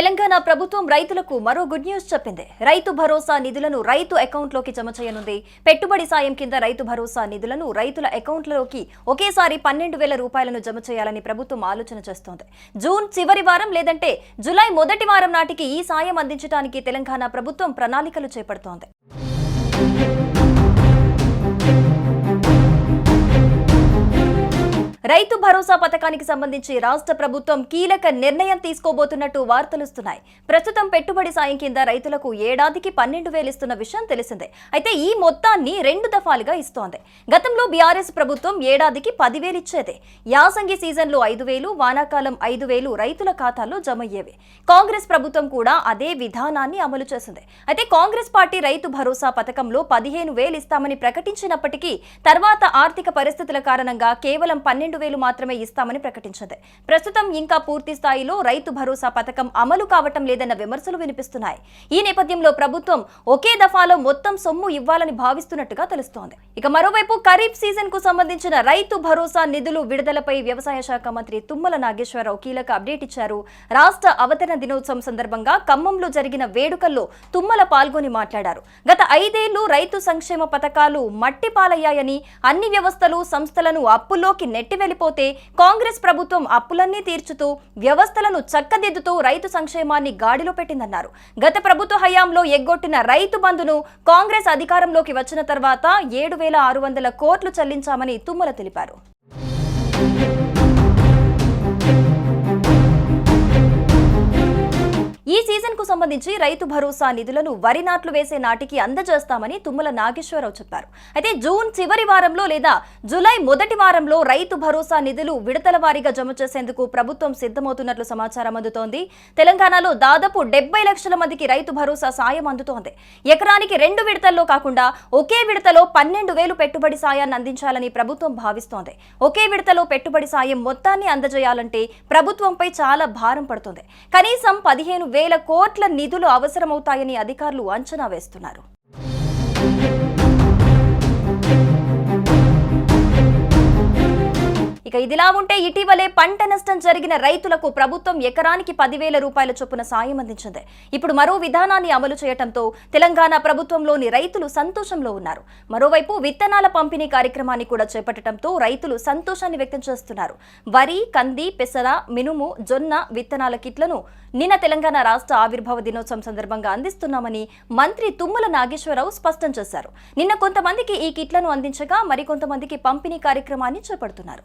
తెలంగాణ ప్రభుత్వం రైతులకు మరో గుడ్ న్యూస్ చెప్పింది. రైతు భరోసా నిధులను రైతు అకౌంట్లోకి జమ చేయనుంది. పెట్టుబడి సాయం కింద రైతు భరోసా నిధులను రైతుల అకౌంట్లలోకి ఒకేసారి పన్నెండు వేల రూపాయలను జమ చేయాలని ప్రభుత్వం ఆలోచన చేస్తోంది. జూన్ చివరి వారం లేదంటే జులై మొదటి వారం నాటికి ఈ సాయం అందించడానికి తెలంగాణ ప్రభుత్వం ప్రణాళికలు చేపడుతోంది. రైతు భరోసా పథకానికి సంబంధించి రాష్ట్ర ప్రభుత్వం కీలక నిర్ణయం తీసుకోబోతున్నట్టు వార్తలుస్తున్నాయి. ప్రస్తుతం పెట్టుబడి సాయం కింద రైతులకు ఏడాదికి పన్నెండు వేలు ఇస్తున్న విషయం తెలిసిందే. అయితే ఈ మొత్తాన్ని రెండు దఫాలుగా ఇస్తోంది. గతంలో బీఆర్ఎస్ ప్రభుత్వం ఏడాదికి పదివేలు ఇచ్చేదే. యాసంగి సీజన్లో ఐదు వేలు వానాకాలం ఐదు వేలు రైతుల ఖాతాల్లో జమయ్యేవి కాంగ్రెస్ ప్రభుత్వం కూడా అదే విధానాన్ని అమలు చేసింది. అయితే కాంగ్రెస్ పార్టీ రైతు భరోసా పథకంలో పదిహేను వేలు ఇస్తామని ప్రకటించినప్పటికీ తర్వాత ఆర్థిక పరిస్థితుల కారణంగా కేవలం పన్నెండు వేలు మాత్రమే ఇస్తామని ప్రకటించింది. ప్రస్తుతం ఇంకా పూర్తి స్థాయిలో రైతు భరోసా పథకం అమలు కావటం లేదన్న విమర్శలు వినిపిస్తున్నాయి. ఈ నేపథ్యంలో ప్రభుత్వం ఒకే దఫాలో మొత్తం సొమ్ము ఇవ్వాలని భావిస్తున్నట్టుగా తెలుస్తోంది. ఇక మరోవైపు ఖరీఫ్ సీజన్కు సంబంధించిన రైతు భరోసా నిధులు విడుదలపై వ్యవసాయ శాఖ మంత్రి తుమ్మల నాగేశ్వరరావు కీలక అప్డేట్ ఇచ్చారు. రాష్ట్ర అవతరణ దినోత్సవం సందర్భంగా ఖమ్మంలో జరిగిన వేడుకల్లో తుమ్మల పాల్గొని మాట్లాడారు. గత ఐదేళ్ళు రైతు సంక్షేమ పథకాలు మట్టి పాలయ్యాయని అన్ని వ్యవస్థలు సంస్థలను అప్పుల్లోకి నెట్టి వెళ్ళిపోతే కాంగ్రెస్ ప్రభుత్వం అప్పులన్నీ తీర్చుతూ వ్యవస్థలను చక్కదిద్దుతూ రైతు సంక్షేమాన్ని గాడిలో పెట్టిందన్నారు. గత ప్రభుత్వ హయాంలో ఎగ్గొట్టిన రైతు బంధును కాంగ్రెస్ అధికారంలోకి వచ్చిన తర్వాత ఏడు వేల ఆరు వందల కోట్లు చెల్లించామని తుమ్మల తెలిపారు. రైతులకు సంబంధించి రైతు భరోసా నిధులను వరి నాట్లు వేసే నాటికి అందజేస్తామని తుమ్మల నాగేశ్వరరావు చెప్పారు. అయితే జూన్ చివరి వారంలో లేదా జూలై మొదటి వారంలో రైతు భరోసా నిధులు విడతల వారీగా జమ చేసేందుకు ప్రభుత్వం సిద్ధమవుతున్నట్లు సమాచారం అందుతోంది. తెలంగాణలో దాదాపు డెబ్బై లక్షల మందికి రైతు భరోసా సాయం అందుతోంది. ఎకరానికి రెండు విడతల్లో కాకుండా ఒకే విడతలో పన్నెండు వేలు పెట్టుబడి సాయాన్ని అందించాలని ప్రభుత్వం భావిస్తోంది. ఒకే విడతలో పెట్టుబడి సాయం మొత్తాన్ని అందజేయాలంటే ప్రభుత్వంపై చాలా భారం పడుతుంది. కనీసం పదిహేను వేల కోట్ల నిధులు అవసరమవుతాయని అధికారులు అంచనా వేస్తున్నారు. ఇక ఇదిలా ఉంటే ఇటీవలే పంట నష్టం జరిగిన రైతులకు ప్రభుత్వం ఎకరానికి పదివేల రూపాయల చొప్పున సాయం అందించింది. ఇప్పుడు మరో విధానాన్ని అమలు చేయడంతో తెలంగాణ ప్రభుత్వంలోని రైతులు సంతోషంలో ఉన్నారు. మరోవైపు విత్తనాల పంపిణీ కార్యక్రమాన్ని కూడా చేపట్టడంతో రైతులు సంతోషాన్ని వ్యక్తం చేస్తున్నారు. వరి కంది పెసర మినుము జొన్న విత్తనాల కిట్లను నిన్న తెలంగాణ రాష్ట్ర ఆవిర్భావ దినోత్సవం సందర్భంగా అందిస్తున్నామని మంత్రి తుమ్మల నాగేశ్వరరావు స్పష్టం చేశారు. నిన్న కొంతమందికి ఈ కిట్లను అందించగా మరికొంతమందికి పంపిణీ కార్యక్రమాన్ని చేపడుతున్నారు.